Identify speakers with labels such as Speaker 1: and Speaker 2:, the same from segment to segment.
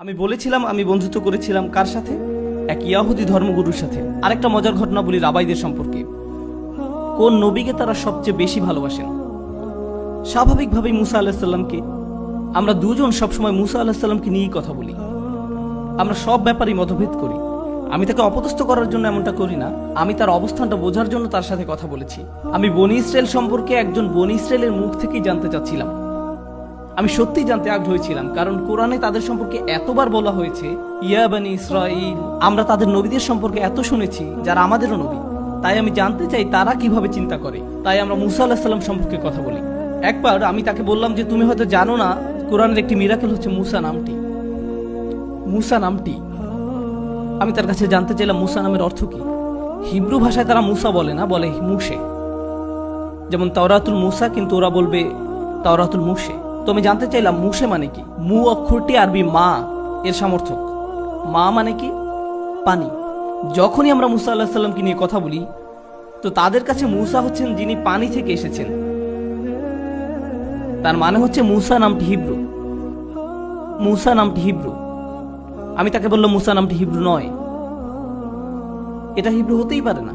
Speaker 1: আমি বলেছিলাম, আমি বন্ধুত্ব করেছিলাম কার সাথে? এক ইয়াহুদি ধর্মগুরুর সাথে। আরেকটা মজার ঘটনা বলি রাবাইদের সম্পর্কে। কোন নবীকে তারা সবচেয়ে বেশি ভালোবাসেন? স্বাভাবিকভাবেই মুসা আলাহিসাল্লামকে আমরা দুজন সবসময় মুসা আলাহিসাল্লামকে নিয়েই কথা বলি। আমরা সব ব্যাপারেই মতভেদ করি। আমি তাকে অপদস্থ করার জন্য এমনটা করি না। আমি তার অবস্থানটা বোঝার জন্য তার সাথে কথা বলেছি। আমি বনি ইসরায়েল সম্পর্কে একজন বনি ইসরায়েলের মুখ থেকেই জানতে চাচ্ছিলাম। আমি সত্যিই জানতে আগ্রহী ছিলাম, কারণ কোরআনে তাদের সম্পর্কে এতবার বলা হয়েছে, ইয়া বানি ইসরাইল আমরা তাদের নবীদের সম্পর্কে এত শুনেছি, যারা আমাদেরও নবী। তাই আমি জানতে চাই তারা কীভাবে চিন্তা করে। তাই আমরা মুসা আল্লাহ সাল্লাম সম্পর্কে কথা বলি। একবার আমি তাকে বললাম যে, তুমি হয়তো জানো না, কোরআনের একটি মিরাকেল হচ্ছে মুসা নামটি। মুসা নামটি? আমি তার কাছে জানতে চাইলাম, মুসা নামের অর্থ কি? হিব্রু ভাষায় তারা মুসা বলে না, বলে মুসে। যেমন তাওরাতুল মুসা, কিন্তু ওরা বলবে তাওরাতুল মুসে। তো আমি জানতে চাইলাম মুসে মানে কি? মু অক্ষরটি আরবি মা এর সমর্থক মা মানে কি? পানি। যখনই আমরা মুসা আল্লাহ সাল্লামকে নিয়ে কথা বলি, তো তাদের কাছে মুসা হচ্ছেন যিনি পানি থেকে এসেছেন। তার মানে হচ্ছে মুসা নামটি হিব্রু। মুসা নামটি হিব্রু। আমি তাকে বললাম মুসা নামটি হিব্রু নয়। এটা হিব্রু হতেই পারে না।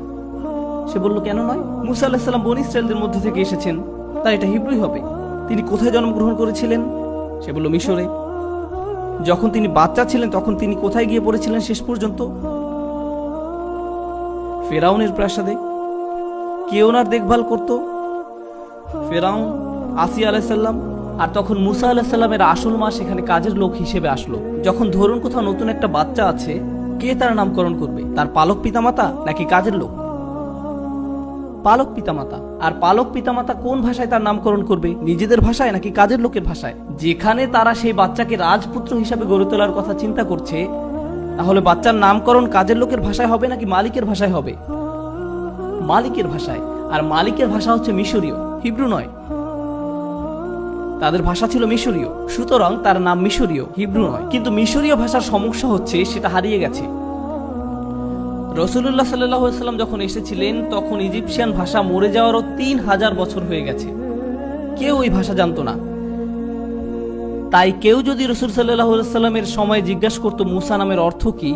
Speaker 1: সে বলল, কেন নয়? মুসা আলাহিসাল্লাম বন ইসরায়েলদের মধ্যে থেকে এসেছেন, তাই এটা হিব্রুই হবে। তিনি কোথায় জন্মগ্রহণ করেছিলেন? সে বলল, মিশরে। যখন তিনি বাচ্চা ছিলেন, তখন তিনি কোথায় গিয়ে পড়েছিলেন শেষ পর্যন্ত? ফেরাউনের প্রাসাদে। কে ওনার দেখভাল করত। ফেরাউন আসিয়া আলাইসাল্লাম আর তখন মুসা আলাহিসাল্লামের আসল মা সেখানে কাজের লোক হিসেবে আসলো। যখন ধরুন কোথাও নতুন একটা বাচ্চা আছে, কে তার নামকরণ করবে? তার পালক পিতামাতা নাকি কাজের লোক? পালক পিতামাতা। আর পালক পিতামাতা কোন ভাষায় তার নামকরণ করবে? নিজেদের ভাষায় নাকি কাজের লোকের ভাষায়? যেখানে তারা সেই বাচ্চাকে রাজপুত্র হিসাবে গড়ে তোলার কথা চিন্তা করছে, তাহলে বাচ্চার নামকরণ কাজের লোকের ভাষায় হবে নাকি মালিকের ভাষায় হবে? মালিকের ভাষায়। আর মালিকের ভাষা হচ্ছে মিশরীয়, হিব্রু নয়। তাদের ভাষা ছিল মিশরীয়, সুতরাং তার নাম মিশরীয়, হিব্রু নয়। কিন্তু মিশরীয় ভাষার সমস্যা হচ্ছে সেটা হারিয়ে গেছে। রসুল্লাহ সাল্লাম যখন এসেছিলেন, তখন ইজিপশিয়ান ভাষা মরে যাওয়ারও তিন হাজার বছর হয়ে গেছে। কেউ ওই ভাষা জানতো না। তাই কেউ যদি রসুল সাল্লাহ সাল্লামের সময় জিজ্ঞাসা করতো, মুসা নামের অর্থ কি?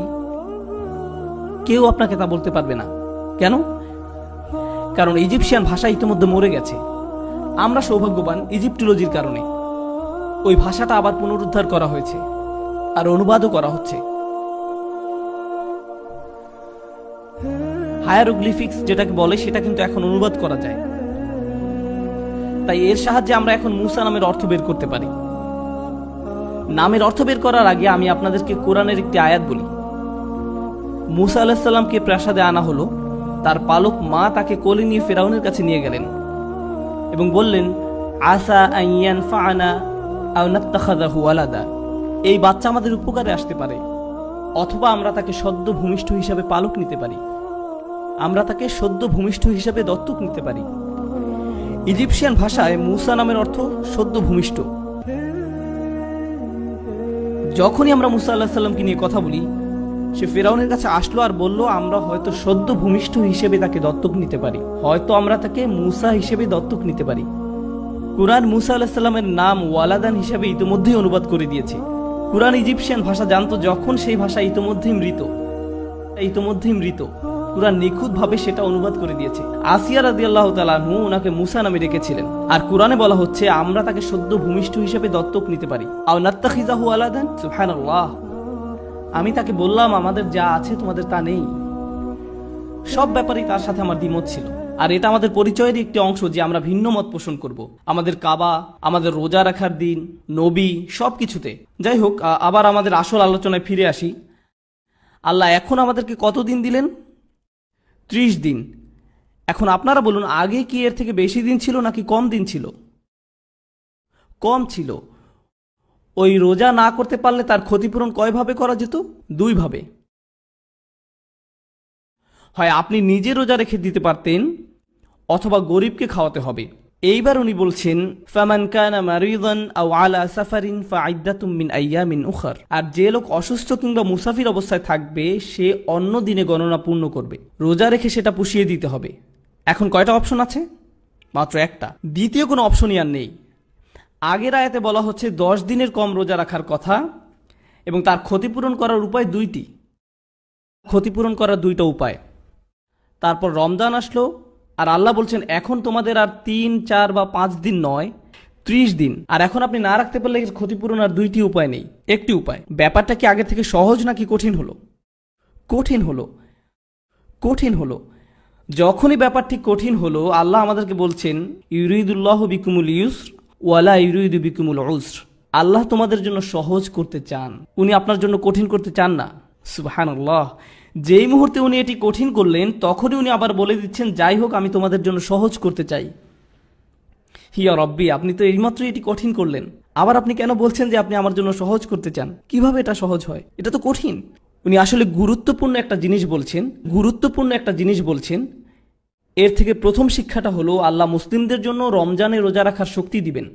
Speaker 1: কেউ আপনাকে তা বলতে পারবে না। কেন? কারণ ইজিপশিয়ান ভাষা ইতিমধ্যে মরে গেছে। আমরা সৌভাগ্যবান ইজিপ্টোলজির কারণে। ওই ভাষাটা আবার পুনরুদ্ধার করা হয়েছে। আর অনুবাদও করা হচ্ছে। হায়ারোগ্লিফিক্স যেটাকে বলে, সেটা কিন্তু এখন অনুবাদ করা যায়। তাই এর সাহায্যে আমরা এখন মুসা নামের অর্থ বের করতে পারি। নামের অর্থ বের করার আগে আমি আপনাদেরকে কোরআনের একটি আয়াত বলি। মুসা আলাহিসাল্লামকে প্রাসাদে আনা হলো। তার পালক মা তাকে কোলে নিয়ে ফেরাউনের কাছে নিয়ে গেলেন এবং বললেন, আসা আইয়ান ফানা আউনাত্তাখাদাহু আলাদা এই বাচ্চা আমাদের উপকারে আসতে পারে, অথবা আমরা তাকে সদ্য ভূমিষ্ঠ হিসাবে পালক নিতে পারি। আমরা তাকে সদ্য ভূমিষ্ঠ হিসাবে দত্তক নিতে পারি। ইজিপশিয়ান ভাষায় মুসা নামের অর্থ সদ্য ভূমিষ্ঠ। যখনই আমরা মুসা আল্লাহ সাল্লামকে নিয়ে কথা বলি, সে ফেরাউনের কাছে আসলো আর বলল, আমরা হয়তো সদ্য ভূমিষ্ঠ হিসেবে তাকে দত্তক নিতে পারি। হয়তো আমরা তাকে মুসা হিসেবে দত্তক নিতে পারি। কুরআন মুসা আল্লাহ সাল্লামের নাম ওয়ালাদান হিসেবে ইতিমধ্যেই অনুবাদ করে দিয়েছে। কুরআন ইজিপশিয়ান ভাষা জানতো যখন সেই ভাষা ইতিমধ্যেই মৃত। ইতিমধ্যেই মৃত। কুরআন নিখুঁতভাবে সেটা অনুবাদ করে দিয়েছে। আসিয়া রাদি আল্লাহ তালাহু ওনাকে মুসা নামে রেখেছিলেন আর কোরআনে বলা হচ্ছে, আমরা তাকে সদ্য ভূমিষ্ঠ হিসেবে দত্তক নিতে পারি। আও নাত্তাখিজাহু আলাদান? সুবহানাল্লাহ। আমি তাকে বললাম, আমাদের যা আছে তোমাদের তা নেই। সব ব্যাপারেই তার সাথে আমার দ্বিমত ছিল। আর এটা আমাদের পরিচয়ের একটি অংশ যে আমরা ভিন্ন মত পোষণ করব। আমাদের কাবা, আমাদের রোজা রাখার দিন, নবী সব কিছুতে যাই হোক আবার আমাদের আসল আলোচনায় ফিরে আসি। আল্লাহ এখন আমাদেরকে কত দিন দিলেন? ত্রিশ দিন। এখন আপনারা বলুন, আগে কি এর থেকে বেশি দিন ছিল নাকি কম দিন ছিল? কম ছিল। ওই রোজা না করতে পারলে তার ক্ষতিপূরণ কয়ভাবে করা যেত? দুইভাবে। হয় আপনি নিজে রোজা রেখে দিতে পারতেন, অথবা গরিবকে খাওয়াতে হবে। এইবার উনি বলছেন, ফামান কানা মারিদান আও আলা সাফারিন ফাইদ্দাতুম মিন আইয়ামিন উখার। আর যে লোক অসুস্থ কিংবা মুসাফির অবস্থায় থাকবে, সে অন্য দিনে গণনা পূর্ণ করবে। রোজা রেখে সেটা পুষিয়ে দিতে হবে। এখন কয়টা অপশন আছে? মাত্র একটা। দ্বিতীয় কোনো অপশনই আর নেই। আগের আয়াতে বলা হচ্ছে, দশ দিনের কম রোজা রাখার কথা এবং তার ক্ষতিপূরণ করার উপায় দুইটি। ক্ষতিপূরণ করার দুইটা উপায়। তারপর রমজান আসলো আর আল্লাহ বলছেন, এখন তোমাদের আর তিন, চার বা পাঁচ দিন নয়, ত্রিশ দিন। আর এখন আপনি না রাখতে পারলে ক্ষতিপূরণ আর দুইটি উপায় নেই। একটি উপায়, ব্যাপারটা কি আগে থেকে সহজ নাকি কঠিন হলো? কঠিন হলো কঠিন হলো। যখনই ব্যাপারটি কঠিন হলো, আল্লাহ আমাদেরকে বলছেন, ইউরিদুল্লাহ বিকুমুল ইউসর ওয়ালা ইউরিদু বিকুমুল উসর। আল্লাহ তোমাদের জন্য সহজ করতে চান। উনি আপনার জন্য কঠিন করতে চান না। সুবহানাল্লাহ। যেই মুহূর্তে উনি এটি কঠিন করলেন, তখনই উনি আবার বলে দিচ্ছেন, যাই হোক, আমি তোমাদের জন্য সহজ করতে চাই। হিয়া রব্বি, আপনি তো এইমাত্র এটি কঠিন করলেন। আবার আপনি কেন বলছেন যে আপনি আমার জন্য সহজ করতে চান? কীভাবে এটা সহজ হয়? এটা তো কঠিন। উনি আসলে গুরুত্বপূর্ণ একটা জিনিস বলছেন, গুরুত্বপূর্ণ একটা জিনিস বলছেন, এর থেকে প্রথম শিক্ষাটা হলো, আল্লাহ মুসলিমদের জন্য রমজানে রোজা রাখার শক্তি দিবেন।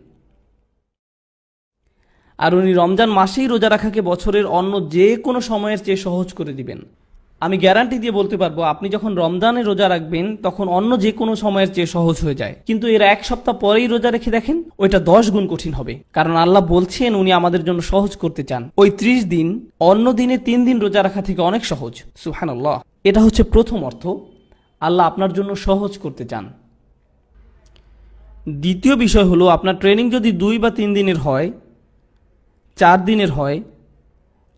Speaker 1: আর উনি রমজান মাসেই রোজা রাখাকে বছরের অন্য যে কোনো সময়ের চেয়ে সহজ করে দিবেন। আমি গ্যারান্টি দিয়ে বলতে পারব, আপনি যখন রমজানে রোজা রাখবেন, তখন অন্য যে কোনো সময়ের চেয়ে সহজ হয়ে যায়। কিন্তু এর এক সপ্তাহ পরেই রোজা রেখে দেখেন, ওইটা দশ গুণ কঠিন হবে। কারণ আল্লাহ বলছেন, উনি আমাদের জন্য সহজ করতে চান। ওই ত্রিশ দিন, অন্য দিনে তিন দিন রোজা রাখা থেকে অনেক সহজ। সুহান এটা হচ্ছে প্রথম অর্থ। আল্লাহ আপনার জন্য সহজ করতে চান। দ্বিতীয় বিষয় হলো, আপনার ট্রেনিং যদি দুই বা তিন দিনের হয়, চার দিনের হয়,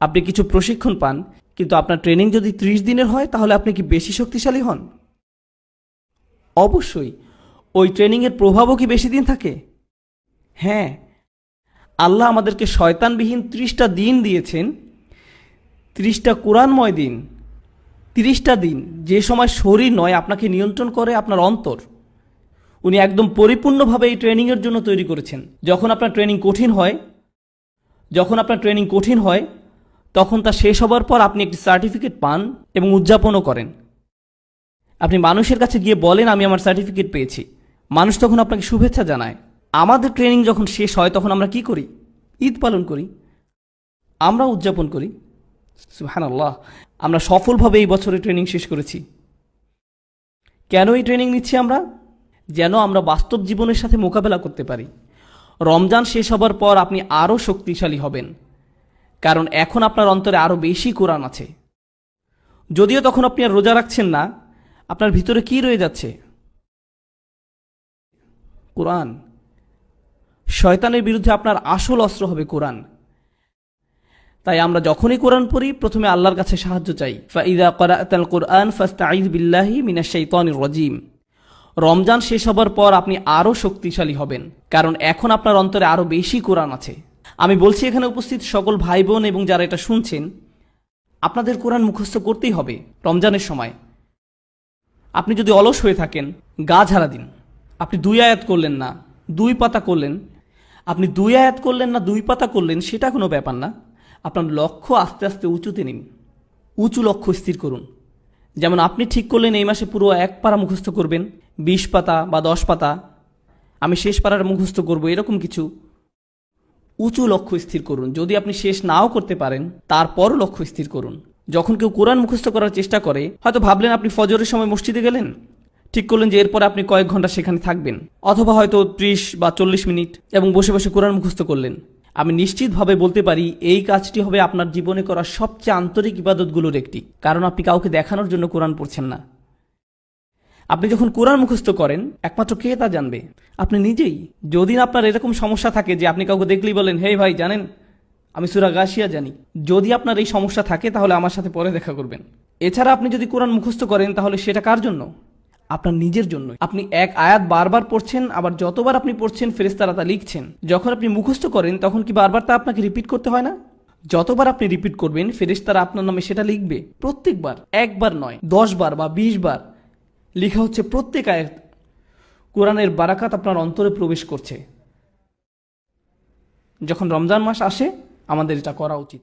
Speaker 1: আপনি কিছু প্রশিক্ষণ পান কিন্তু আপনার ট্রেনিং যদি ত্রিশ দিনের হয়, তাহলে আপনি কি বেশি শক্তিশালী হন? অবশ্যই। ওই ট্রেনিংয়ের প্রভাবও কি বেশি দিন থাকে? হ্যাঁ। আল্লাহ আমাদেরকে শয়তানবিহীন ত্রিশটা দিন দিয়েছেন। ত্রিশটা কোরআনময় দিন। তিরিশটা দিন। যে সময় শরীর নয়, আপনাকে নিয়ন্ত্রণ করে আপনার অন্তর। উনি একদম পরিপূর্ণভাবে এই ট্রেনিংয়ের জন্য তৈরি করেছেন। যখন আপনার ট্রেনিং কঠিন হয়, যখন আপনার ট্রেনিং কঠিন হয় তখন তা শেষ হবার পর আপনি একটি সার্টিফিকেট পান এবং উদযাপনও করেন। আপনি মানুষের কাছে গিয়ে বলেন, আমি আমার সার্টিফিকেট পেয়েছি। মানুষ তখন আপনাকে শুভেচ্ছা জানায়। আমাদের ট্রেনিং যখন শেষ হয়, তখন আমরা কি করি? ঈদ পালন করি। আমরা উদযাপন করি। আল্লাহ আমরা সফলভাবে এই বছরে ট্রেনিং শেষ করেছি। কেন এই ট্রেনিং নিচ্ছি আমরা? যেন আমরা বাস্তব জীবনের সাথে মোকাবেলা করতে পারি। রমজান শেষ হবার পর আপনি আরও শক্তিশালী হবেন। কারণ এখন আপনার অন্তরে আরও বেশি কোরআন আছে। যদিও তখন আপনি আর রোজা রাখছেন না, আপনার ভিতরে কি রয়ে যাচ্ছে? কোরআন। শয়তানের বিরুদ্ধে আপনার আসল অস্ত্র হবে কোরআন। তাই আমরা যখনই কোরআন পড়ি, প্রথমে আল্লাহর কাছে সাহায্য চাই। কোরআন শাইতানির রাজিম। রমজান শেষ হবার পর আপনি আরও শক্তিশালী হবেন, কারণ এখন আপনার অন্তরে আরও বেশি কোরআন আছে। আমি বলছি এখানে উপস্থিত সকল ভাই বোন এবং যারা এটা শুনছেন, আপনাদের কোরআন মুখস্থ করতেই হবে রমজানের সময়। আপনি যদি অলস হয়ে থাকেন, গা ঝাড়া দিন। আপনি দুই আয়াত করলেন না, দুই পাতা করলেন। আপনি দুই আয়াত করলেন না, দুই পাতা করলেন, সেটা কোনো ব্যাপার না। আপনার লক্ষ্য আস্তে আস্তে উঁচুতে নিন। উঁচু লক্ষ্য স্থির করুন। যেমন আপনি ঠিক করলেন এই মাসে পুরো এক পারা মুখস্থ করবেন, বিশ পাতা বা দশ পাতা, আমি শেষ পাড়ার মুখস্থ করব, এরকম কিছু উঁচু লক্ষ্য স্থির করুন। যদি আপনি শেষ নাও করতে পারেন, তারপরও লক্ষ্য স্থির করুন। যখন কেউ কোরআন মুখস্থ করার চেষ্টা করে, হয়তো ভাবলেন আপনি ফজরের সময় মসজিদে গেলেন। ঠিক করলেন যে এরপরে আপনি কয়েক ঘণ্টা সেখানে থাকবেন। অথবা হয়তো ত্রিশ বা চল্লিশ মিনিট এবং বসে বসে কোরআন মুখস্থ করলেন। আমি নিশ্চিতভাবে বলতে পারি, এই কাজটি হবে আপনার জীবনে করা সবচেয়ে আন্তরিক ইবাদতগুলোর একটি। কারণ আপনি কাউকে দেখানোর জন্য কোরআন পড়ছেন না। আপনি যখন কোরআন মুখস্থ করেন, একমাত্র কে তা জানবে? আপনি নিজেই। যদি আপনার এরকম সমস্যা থাকে যে আপনি কাউকে দেখলেই বলেন হে ভাই, জানেন, আমি সুরা গাছিয়া জানি। যদি আপনার এই সমস্যা থাকে, তাহলে আমার সাথে পরে দেখা করবেন। এছাড়া আপনি যদি কোরআন মুখস্থ করেন, তাহলে সেটা কার জন্য? আপনার নিজের জন্য। আপনি এক আয়াত বারবার পড়ছেন, আবার যতবার আপনি পড়ছেন ফেরেস্তারা তা লিখছেন। যখন আপনি মুখস্থ করেন, তখন কি বারবার তা আপনাকে রিপিট করতে হয় না? যতবার আপনি রিপিট করবেন ফেরেস্তারা আপনার নামে সেটা লিখবে প্রত্যেকবার। একবার নয়, দশ বার বা বিশ বার। লেখা হচ্ছে, প্রত্যেক আয়াত কোরআনের বারাকাত আপনার অন্তরে প্রবেশ করছে। যখন রমজান মাস আসে, আমাদের এটা করা উচিত।